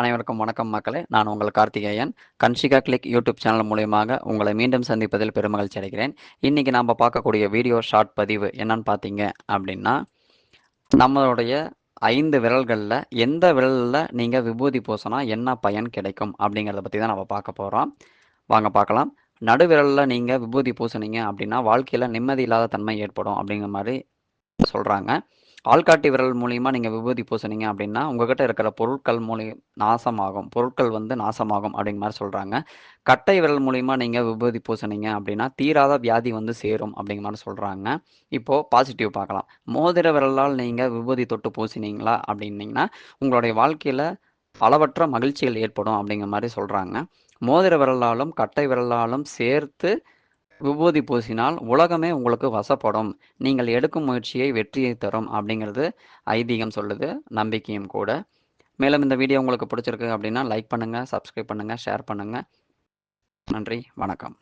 அனைவருக்கும் வணக்கம் மக்களே. நான் உங்கள் Karthikeyan. Kanshika click YouTube channel மூலியமாக உங்களை மீண்டும் சந்திப்பதில் பெருமகிழ்ச்சி அடைகிறேன். இன்றைக்கி நாம் பார்க்கக்கூடிய வீடியோ ஷார்ட் பதிவு என்னன்னு பார்த்தீங்க அப்படின்னா நம்மளுடைய ஐந்து விரல்களில் எந்த விரலில் நீங்கள் விபூதி பூசினா என்ன பயன் கிடைக்கும் அப்படிங்கிறத பற்றி தான் நம்ம பார்க்க போகிறோம் வாங்க பார்க்கலாம். நடுவிரலில் நீங்கள் விபூதி பூசினீங்க அப்படின்னா வாழ்க்கையில் நிம்மதி இல்லாத தன்மை ஏற்படும் அப்படிங்கிற மாதிரி சொல்கிறாங்க ஆள்காட்டி விரல் மூலியமாக நீங்கள் விபூதி பூசினீங்க அப்படின்னா உங்ககிட்ட இருக்கிற பொருட்கள் மூலி நாசமாகும். பொருட்கள் வந்து நாசமாகும் அப்படிங்கிற மாதிரி சொல்கிறாங்க கட்டை விரல் மூலிமா நீங்கள் விபூதி பூசினீங்க அப்படின்னா தீராத வியாதி வந்து சேரும் அப்படிங்கிற மாதிரி சொல்கிறாங்க இப்போது பாசிட்டிவ் பார்க்கலாம். மோதிர விரலால் நீங்கள் விபூதி தொட்டு பூசினீங்களா அப்படின்னீங்கன்னா உங்களுடைய வாழ்க்கையில் அளவற்ற மகிழ்ச்சிகள் ஏற்படும் அப்படிங்கிற மாதிரி சொல்கிறாங்க மோதிர விரலாலும் கட்டை விரலாலும் சேர்த்து விபூதி பூசினால் உலகமே உங்களுக்கு வசப்படும். நீங்கள் எடுக்கும் முயற்சியை வெற்றியை தரும் அப்படிங்கிறது ஐதீகம் சொல்லுது நம்பிக்கையும் கூட. மேலும் இந்த வீடியோ உங்களுக்கு பிடிச்சிருக்கு அப்படின்னா லைக் பண்ணுங்கள் சப்ஸ்கிரைப் பண்ணுங்கள் ஷேர் பண்ணுங்கள் நன்றி வணக்கம்.